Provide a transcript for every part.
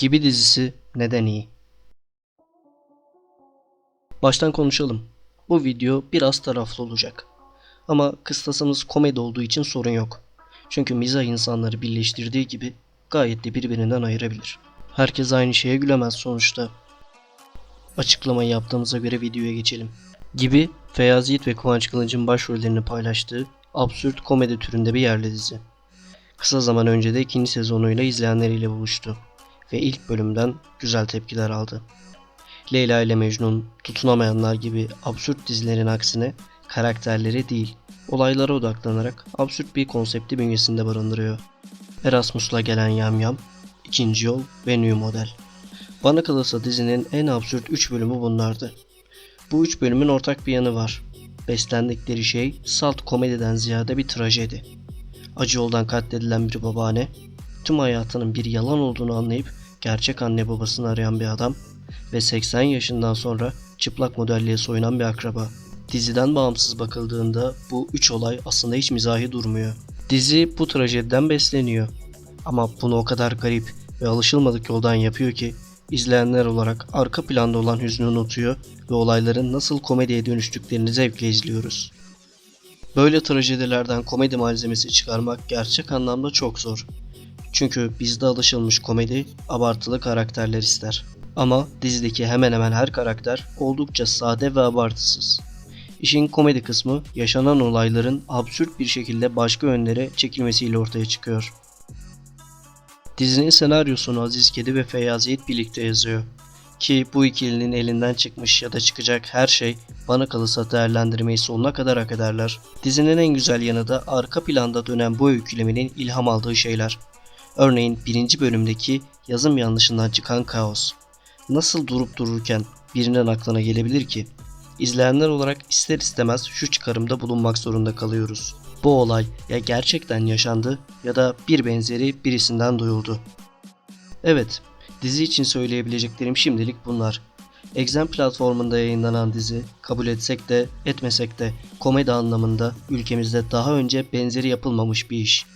Gibi dizisi neden iyi? Baştan konuşalım. Bu video biraz taraflı olacak. Ama kıstasımız komedi olduğu için sorun yok. Çünkü mizah insanları birleştirdiği gibi gayet de birbirinden ayırabilir. Herkes aynı şeye gülemez sonuçta. Açıklamayı yaptığımıza göre videoya geçelim. Gibi Feyyaz Yiğit ve Kıvanç Kılıç'ın başrollerini paylaştığı absürt komedi türünde bir yerli dizi. Kısa zaman önce de ikinci sezonuyla izleyenleriyle buluştu ve ilk bölümden güzel tepkiler aldı. Leyla ile Mecnun, Tutunamayanlar gibi absürt dizilerin aksine karakterlere değil, olaylara odaklanarak absürt bir konsepti bünyesinde barındırıyor. Erasmus'la gelen Yamyam, İkinci Yol ve New Model. Bana kalırsa dizinin en absürt 3 bölümü bunlardı. Bu 3 bölümün ortak bir yanı var. Beslendikleri şey salt komediden ziyade bir trajedi. Acı yoldan katledilen bir babaanne, tüm hayatının bir yalan olduğunu anlayıp gerçek anne babasını arayan bir adam ve 80 yaşından sonra çıplak modelliğe soyunan bir akraba. Diziden bağımsız bakıldığında bu üç olay aslında hiç mizahi durmuyor. Dizi bu trajediden besleniyor. Ama bunu o kadar garip ve alışılmadık yoldan yapıyor ki izleyenler olarak arka planda olan hüznü unutuyor ve olayların nasıl komediye dönüştüklerini zevkle izliyoruz. Böyle trajedilerden komedi malzemesi çıkarmak gerçek anlamda çok zor. Çünkü bizde alışılmış komedi abartılı karakterler ister. Ama dizideki hemen hemen her karakter oldukça sade ve abartısız. İşin komedi kısmı yaşanan olayların absürt bir şekilde başka yönlere çekilmesiyle ortaya çıkıyor. Dizinin senaryosunu Aziz Kedi ve Feyyaz Yiğit birlikte yazıyor. Ki bu ikilinin elinden çıkmış ya da çıkacak her şey bana kalırsa değerlendirmeyi sonuna kadar hak ederler. Dizinin en güzel yanı da arka planda dönen bu öykülemenin ilham aldığı şeyler. Örneğin birinci bölümdeki yazım yanlışından çıkan kaos. Nasıl durup dururken birinin aklına gelebilir ki? İzleyenler olarak ister istemez şu çıkarımda bulunmak zorunda kalıyoruz. Bu olay ya gerçekten yaşandı ya da bir benzeri birisinden duyuldu. Evet, dizi için söyleyebileceklerim şimdilik bunlar. Exam platformunda yayınlanan dizi, kabul etsek de etmesek de komedi anlamında ülkemizde daha önce benzeri yapılmamış bir iş.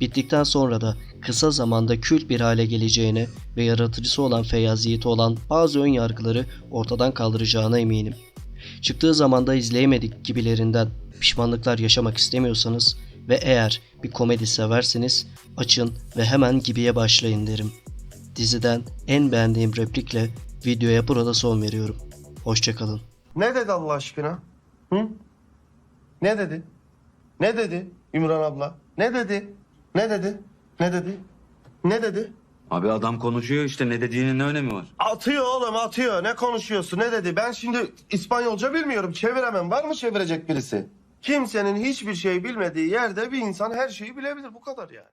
Bittikten sonra da kısa zamanda kült bir hale geleceğine ve yaratıcısı olan Feyyaz Yiğit'e olan bazı ön yargıları ortadan kaldıracağına eminim. Çıktığı zamanda izleyemedik gibilerinden pişmanlıklar yaşamak istemiyorsanız ve eğer bir komedi severseniz açın ve hemen gibiye başlayın derim. Diziden en beğendiğim replikle videoya burada son veriyorum. Hoşçakalın. Ne dedi Allah aşkına? Hı? Ne dedi? Ne dedi Ümran abla? Ne dedi? Ne dedi? Ne dedi? Ne dedi? Abi adam konuşuyor işte ne dediğinin ne önemi var? Atıyor oğlum atıyor. Ne konuşuyorsun? Ne dedi? Ben şimdi İspanyolca bilmiyorum. Çeviremem. Var mı çevirecek birisi? Kimsenin hiçbir şey bilmediği yerde bir insan her şeyi bilebilir. Bu kadar yani.